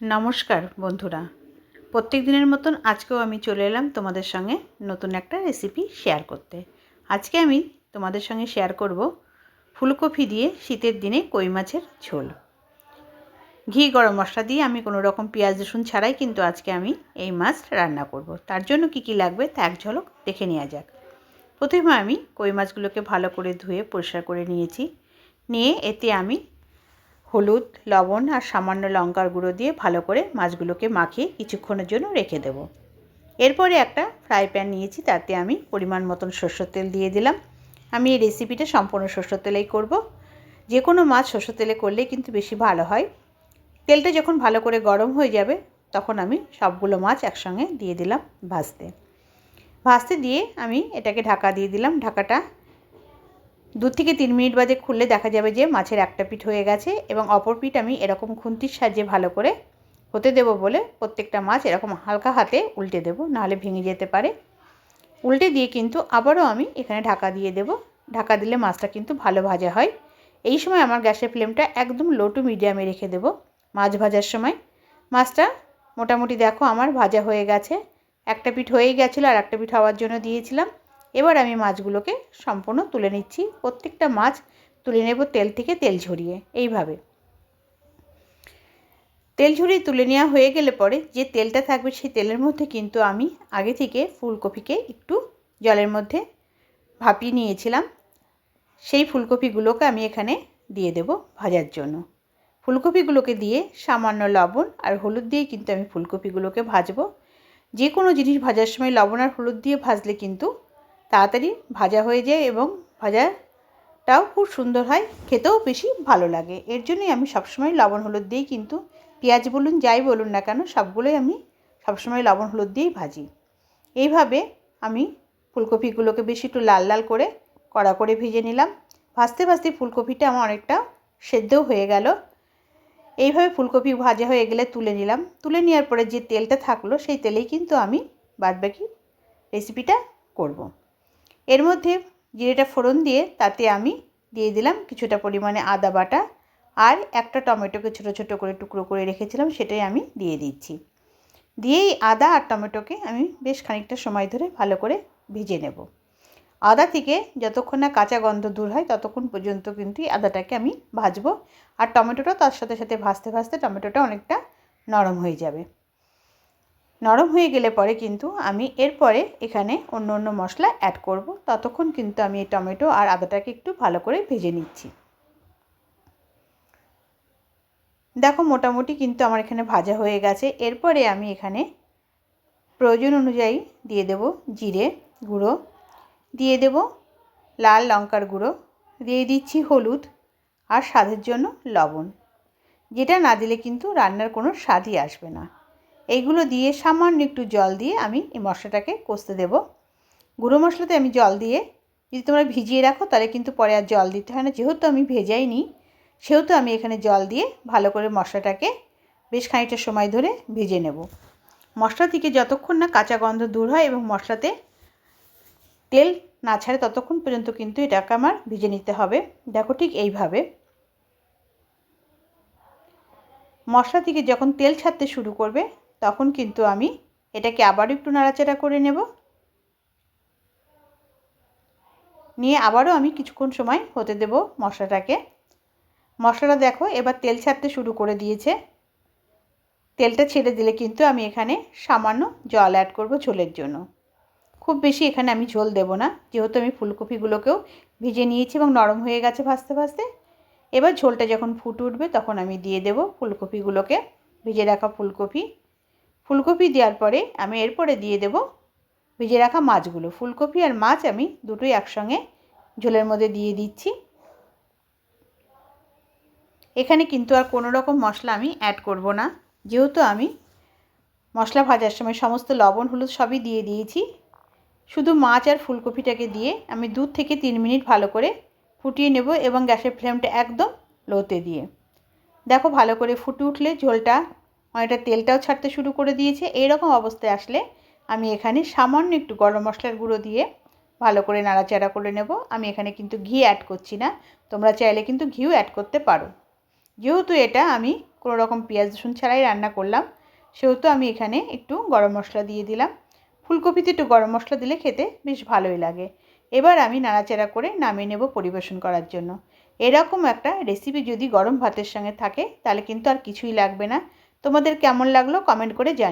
নমস্কার, বন্ধুরা। প্রত্যেক দিনের মতন আজকেও আমি চলে এলাম তোমাদের সঙ্গে নতুন একটা রেসিপি শেয়ার করতে। আজকে আমি তোমাদের সঙ্গে শেয়ার করব ফুলকপি দিয়ে শীতের দিনে কই মাছের ঝোল। ঘি, গরম মশলা দিয়ে আমি কোনো রকম পেঁয়াজ, রসুন ছাড়াই কিন্তু আজকে আমি এই মাছ রান্না করব। তার জন্য কি কি লাগবে তা এক ঝলক দেখে নেওয়া যাক। প্রথমে আমি কই মাছগুলোকে ভালো করে ধুয়ে পরিষ্কার করে নিয়েছি। নিয়ে এতে আমি হলুদ, লবণ আর সামান্য লঙ্কার গুঁড়ো দিয়ে ভালো করে মাছগুলোকে মাখিয়ে কিছুক্ষণের জন্য রেখে দেব। এরপরে একটা ফ্রাই প্যান নিয়েছি, তাতে আমি পরিমাণ মতন সর্ষের তেল দিয়ে দিলাম। আমি এই রেসিপিটা সম্পূর্ণ সর্ষের তেলেই করব। যে কোনো মাছ সর্ষের তেলে করলে কিন্তু বেশি ভালো হয়। তেলটা যখন ভালো করে গরম হয়ে যাবে, তখন আমি সবগুলো মাছ একসঙ্গে দিয়ে দিলাম ভাজতে। ভাজতে দিয়ে আমি এটাকে ঢাকা দিয়ে দিলাম। ঢাকাটা দু থেকে তিন মিনিট বাদে খুললে দেখা যাবে যে মাছের একটা পিঠ হয়ে গেছে এবং অপর পিঠ আমি এরকম খুন্তির সাহায্যে ভালো করে হতে দেব বলে প্রত্যেকটা মাছ এরকম হালকা হাতে উল্টে দেবো, নাহলে ভেঙে যেতে পারে। উল্টে দিয়ে কিন্তু আবারও আমি এখানে ঢাকা দিয়ে দেব। ঢাকা দিলে মাছটা কিন্তু ভালো ভাজা হয়। এই সময় আমার গ্যাসের ফ্লেমটা একদম লো টু মিডিয়ামে রেখে দেব মাছ ভাজার সময়। মাছটা মোটামুটি দেখো আমার ভাজা হয়ে গেছে। একটা পিঠ হয়েই গেছিল আর একটা পিঠ হওয়ার জন্য দিয়েছিলাম। এবার আমি মাছগুলোকে সম্পূর্ণ তুলে নিচ্ছি। প্রত্যেকটা মাছ তুলে নেব তেল থেকে তেল ঝরিয়ে, এইভাবে। তেল ঝরিয়ে তুলে নেওয়া হয়ে গেলে পরে যে তেলটা থাকবে সেই তেলের মধ্যে কিন্তু আমি আগে থেকে ফুলকপিকে একটু জলের মধ্যে ভাপিয়ে নিয়েছিলাম। সেই ফুলকপিগুলোকে আমি এখানে দিয়ে দেব ভাজার জন্য। ফুলকপিগুলোকে দিয়ে সামান্য লবণ আর হলুদ দিয়ে কিন্তু আমি ফুলকপিগুলোকে ভাজবো। যে কোনো জিনিস ভাজার সময় লবণ আর হলুদ দিয়ে ভাজলে কিন্তু তাড়াতাড়ি ভাজা হয়ে যায় এবং ভাজাটাও খুব সুন্দর হয়, খেতেও বেশি ভালো লাগে। এর জন্যই আমি সবসময় লবণ, হলুদ দিয়েই কিন্তু পেঁয়াজ বলুন, যাই বলুন না কেন, সবগুলোই আমি সবসময় লবণ, হলুদ দিয়েই ভাজি। এইভাবে আমি ফুলকপিগুলোকে বেশি একটু লাল লাল করে কড়া করে ভেজে নিলাম। ভাজতে ভাজতে ফুলকপিটা আমার অনেকটা সেদ্ধও হয়ে গেল। এইভাবে ফুলকপি ভাজা হয়ে গেলে তুলে নিলাম। তুলে নেওয়ার পরে যে তেলটা থাকল, সেই তেলেই কিন্তু আমি বাদবাকি রেসিপিটা করব। এর মধ্যে জিরেটা ফোড়ন দিয়ে তাতে আমি দিয়ে দিলাম কিছুটা পরিমাণে আদা বাটা আর একটা টমেটোকে ছোটো ছোটো করে টুকরো করে রেখেছিলাম, সেটাই আমি দিয়ে দিচ্ছি। দিয়েই আদা আর টমেটোকে আমি বেশ খানিকটা সময় ধরে ভালো করে ভেজে নেব। আদা থেকে যতক্ষণ না কাঁচা গন্ধ দূর হয়, ততক্ষণ পর্যন্ত কিন্তু আদাটাকে আমি ভাজবো। আর টমেটোটা তার সাথে সাথে ভাজতে ভাজতে টমেটোটা অনেকটা নরম হয়ে যাবে। নরম হয়ে গেলে পরে কিন্তু আমি এরপরে এখানে অন্য অন্য মশলা অ্যাড করব। ততক্ষণ কিন্তু আমি এই টমেটো আর আদাটাকে একটু ভালো করে ভেজে নিচ্ছি। দেখো মোটামুটি কিন্তু আমার এখানে ভাজা হয়ে গেছে। এরপরে আমি এখানে প্রয়োজন অনুযায়ী দিয়ে দেব জিরে গুঁড়ো, দিয়ে দেব লাল লঙ্কার গুঁড়ো, দিয়ে দিচ্ছি হলুদ আর স্বাদের জন্য লবণ। যেটা না দিলে কিন্তু রান্নার কোনো স্বাদই আসবে না। এইগুলো দিয়ে সামান্য একটু জল দিয়ে আমি এই মশলাটাকে কষতে দেব। গুঁড়ো মশলাতে আমি জল দিয়ে যদি তোমরা ভিজিয়ে রাখো তাহলে কিন্তু পরে আর জল দিতে হয় না। যেহেতু আমি ভেজাই নিই সেহেতু আমি এখানে জল দিয়ে ভালো করে মশলাটাকে বেশ খানিকটা সময় ধরে ভেজে নেব। মশলা থেকে যতক্ষণ না কাঁচা গন্ধ দূর হয় এবং মশলাতে তেল না ছাড়ে ততক্ষণ পর্যন্ত কিন্তু এটাকে আমার ভেজে নিতে হবে। দেখো ঠিক এইভাবে। মশলা থেকে যখন তেল ছাড়তে শুরু করবে তখন কিন্তু আমি এটাকে আবারও একটু নাড়াচাড়া করে নেব। নিয়ে আবারও আমি কিছুক্ষণ সময় হতে দেব মশলাটাকে। মশলাটা দেখো, এবার তেল ছাড়তে শুরু করে দিয়েছে। তেলটা ছেড়ে দিলে কিন্তু আমি এখানে সামান্য জল অ্যাড করব ঝোলের জন্য। খুব বেশি এখানে আমি ঝোল দেব না, যেহেতু আমি ফুলকপিগুলোকেও ভিজে নিয়েছি এবং নরম হয়ে গেছে ভাজতে ভাজতে। এবার ঝোলটা যখন ফুট উঠবে তখন আমি দিয়ে দেব ফুলকপিগুলোকে। ভিজে রাখা ফুলকপি ফুলকপি দেওয়ার পরে আমি এরপরে দিয়ে দেব ভেজে রাখা মাছগুলো। ফুলকপি আর মাছ আমি দুটোই একসঙ্গে ঝোলের মধ্যে দিয়ে দিচ্ছি। এখানে কিন্তু আর কোনো রকম মশলা আমি অ্যাড করব না। যেহেতু আমি মশলা ভাজার সময় সমস্ত লবণ, হলুদ সবই দিয়ে দিয়েছি। শুধু মাছ আর ফুলকপিটাকে দিয়ে আমি দু থেকে তিন মিনিট ভালো করে ফুটিয়ে নেব এবং গ্যাসের ফ্লেমটা একদম লোতে দিয়ে। দেখো ভালো করে ফুটে উঠলে ঝোলটা অনেকটা তেলটাও ছাড়তে শুরু করে দিয়েছে। এইরকম অবস্থায় আসলে আমি এখানে সামান্য একটু গরম মশলার গুঁড়ো দিয়ে ভালো করে নাড়াচাড়া করে নেব। আমি এখানে কিন্তু ঘি অ্যাড করছি না। তোমরা চাইলে কিন্তু ঘিও অ্যাড করতে পারো। যেহেতু এটা আমি কোনো রকম পেঁয়াজ, রসুন ছাড়াই রান্না করলাম, সেহেতু আমি এখানে একটু গরম মশলা দিয়ে দিলাম। ফুলকপিতে একটু গরম মশলা দিলে খেতে বেশ ভালোই লাগে। এবার আমি নাড়াচাড়া করে নামিয়ে নেব পরিবেশন করার জন্য। এরকম একটা রেসিপি যদি গরম ভাতের সঙ্গে থাকে, তাহলে কিন্তু আর কিছুই লাগবে না। তোমাদের কেমন লাগল কমেন্ট করে জানি